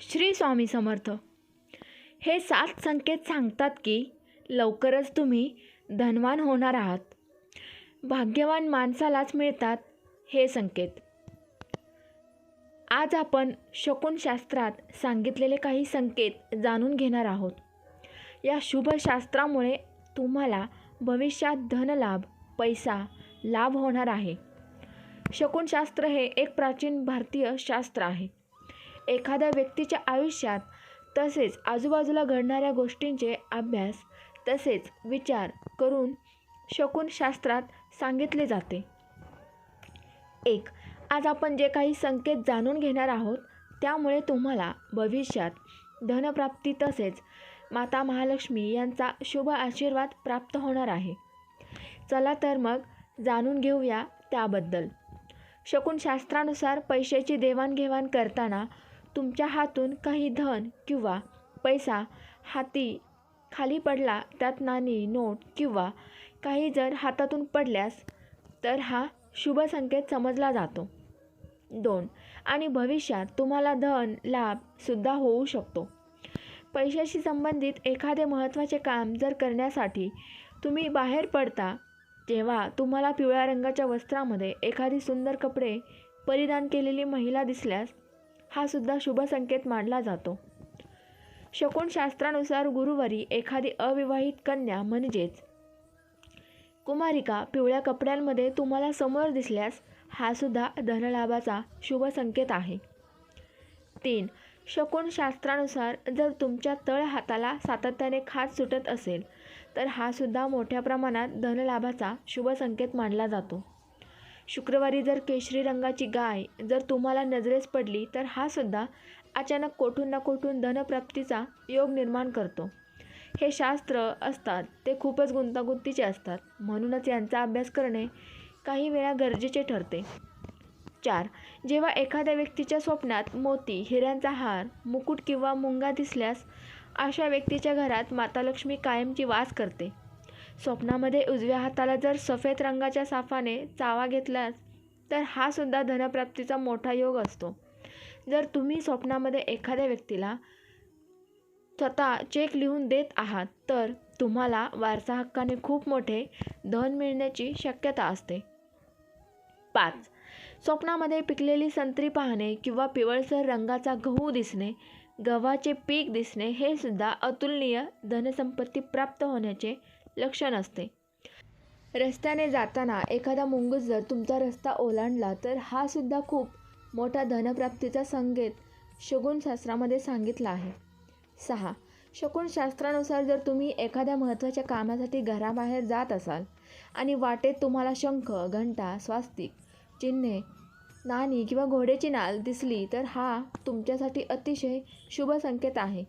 श्री स्वामी समर्थ. हे सात संकेत सांगतात की लवकरच तुम्ही धनवान होणार आहात. भाग्यवान माणसालाच मिळतात हे संकेत. आज आपण शकुनशास्त्रात सांगितलेले काही संकेत जाणून घेणार आहोत. या शुभशास्त्रामुळे तुम्हाला भविष्यात धनलाभ पैसा लाभ होणार आहे. शकुनशास्त्र हे एक प्राचीन भारतीय शास्त्र आहे. एखाद्या व्यक्तीच्या आयुष्यात तसेच आजूबाजूला घडणाऱ्या गोष्टींचे अभ्यास तसेच विचार करून शकून शास्त्रात सांगितले जाते. एक आज आपण जे काही संकेत जाणून घेणार आहोत त्यामुळे तुम्हाला भविष्यात धनप्राप्ती तसेच माता महालक्ष्मी यांचा शुभ आशीर्वाद प्राप्त होणार आहे. चला तर मग जाणून घेऊया त्याबद्दल. शकुनशास्त्रानुसार पैशाची देवाणघेवाण करताना तुमच्या हातून काही धन किंवा पैसा हाती खाली पडला त्यात नाणी नोट किंवा काही जर हातातून पडल्यास तर हा शुभ संकेत समजला जातो. दोन आणि भविष्यात तुम्हाला धन लाभसुद्धा होऊ शकतो. पैशाशी संबंधित एखादे महत्त्वाचे काम जर करण्यासाठी तुम्ही बाहेर पडता जेव्हा तुम्हाला पिवळ्या रंगाच्या वस्त्रामध्ये एखादी सुंदर कपडे परिधान केलेली महिला दिसल्यास हा सुद्धा शुभ संकेत मानला जातो. शकुनशास्त्रानुसार गुरुवारी एखादी अविवाहित कन्या म्हणजेच कुमारिका पिवळ्या कपड्यांमध्ये तुम्हाला समोर दिसल्यास हा सुद्धा धनलाभाचा शुभ संकेत आहे. तीन शकुनशास्त्रानुसार जर तुमच्या तळ हाताला सातत्याने खाज सुटत असेल तर हा सुद्धा मोठ्या प्रमाणात धनलाभाचा शुभ संकेत मानला जातो. शुक्रवारी जर केशरी रंगाची गाय जर तुम्हाला नजरेस पडली तर हा सुद्धा अचानक कोठून ना कोठून धनप्राप्तीचा योग निर्माण करतो. हे शास्त्र असतात ते खूपच गुंतागुंतीचे असतात. म्हणूनच यांचा अभ्यास करणे काही वेळा गरजेचे ठरते. चार. जेव्हा एखाद्या व्यक्तीच्या स्वप्नात मोती हिऱ्यांचा हार मुकुट किंवा मुंगा दिसल्यास अशा व्यक्तीच्या घरात माता लक्ष्मी कायमची वास करते. स्वप्नामध्ये उजव्या हाताला जर सफेद रंगाच्या साफाने चावा घेतलास तर हा सुद्धा धनप्राप्तीचा मोठा योग असतो. जर तुम्ही स्वप्नामध्ये एखाद्या व्यक्तीला स्वतः चेक लिहून देत आहात तर तुम्हाला वारसा हक्काने खूप मोठे धन मिळण्याची शक्यता असते. पाच. स्वप्नामध्ये पिकलेली संत्री पाहणे किंवा पिवळसर रंगाचा गहू दिसणे गव्हाचे पीक दिसणे हे सुद्धा अतुलनीय धनसंपत्ती प्राप्त होण्याचे लक्षण असते रस्त्याने जाताना एखादा मुंगूस जर तुमचा रस्ता ओलांडला तर हा सुद्धा खूप मोठा धनप्राप्तीचा संकेत शगुनशास्त्रामध्ये सांगितला आहे. सहा. शकुनशास्त्रानुसार जर तुम्ही एखाद्या महत्त्वाच्या कामासाठी घराबाहेर जात असाल आणि वाटेत तुम्हाला शंख घंटा स्वास्तिक चिन्हे नाणी किंवा घोड्याची नाल दिसली तर हा तुमच्यासाठी अतिशय शुभ संकेत आहे.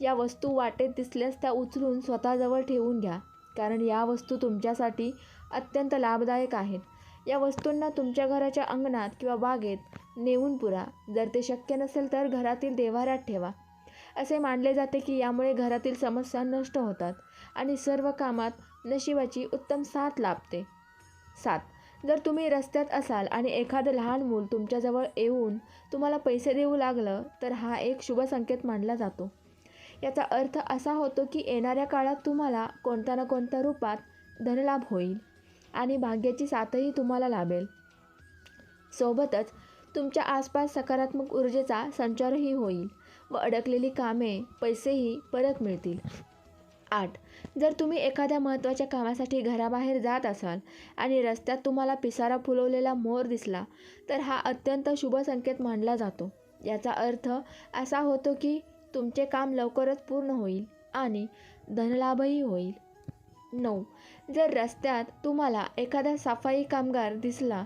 या वस्तू वाटेत दिसल्यास त्या उचलून स्वतःजवळ ठेवून घ्या. कारण या वस्तू तुमच्यासाठी अत्यंत लाभदायक आहेत. या वस्तूंना तुमच्या घराच्या अंगणात किंवा बागेत नेऊन पुरा. जर ते शक्य नसेल तर घरातील देव्हाऱ्यात ठेवा. असे मानले जाते की यामुळे घरातील समस्या नष्ट होतात आणि सर्व कामात नशिबाची उत्तम साथ लाभते. सात. जर तुम्ही रस्त्यात असाल आणि एखादं लहान मूल तुमच्याजवळ येऊन तुम्हाला पैसे देऊ लागलं तर हा एक शुभ संकेत मानला जातो. याचा अर्थ असा होतो की येणाऱ्या काळात तुम्हाला कोणत्या ना कोणत्या रूपात धनलाभ होईल आणि भाग्याची साथही तुम्हाला लाभेल. सोबतच तुमच्या आसपास सकारात्मक ऊर्जेचा संचारही होईल व अडकलेली कामे पैसेही परत मिळतील. आठ. जर तुम्ही एखाद्या महत्त्वाच्या कामासाठी घराबाहेर जात असाल आणि रस्त्यात तुम्हाला पिसारा फुलवलेला मोर दिसला तर हा अत्यंत शुभ संकेत मानला जातो. याचा अर्थ असा होतो की तुमचे काम लवकरच पूर्ण होईल आणि धनलाभही होईल. नऊ. जर रस्त्यात तुम्हाला एखादा सफाई कामगार दिसला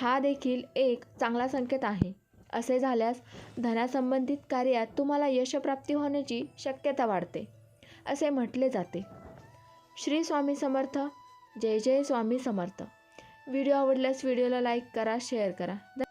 हा देखील एक चांगला संकेत आहे. असे झाल्यास धनासंबंधित कार्यात तुम्हाला यशप्राप्ती होण्याची शक्यता वाढते असे म्हटले जाते. श्री स्वामी समर्थ. जय जय स्वामी समर्थ. व्हिडिओ आवडल्यास व्हिडिओला लाईक करा शेअर करा. धन्यवाद.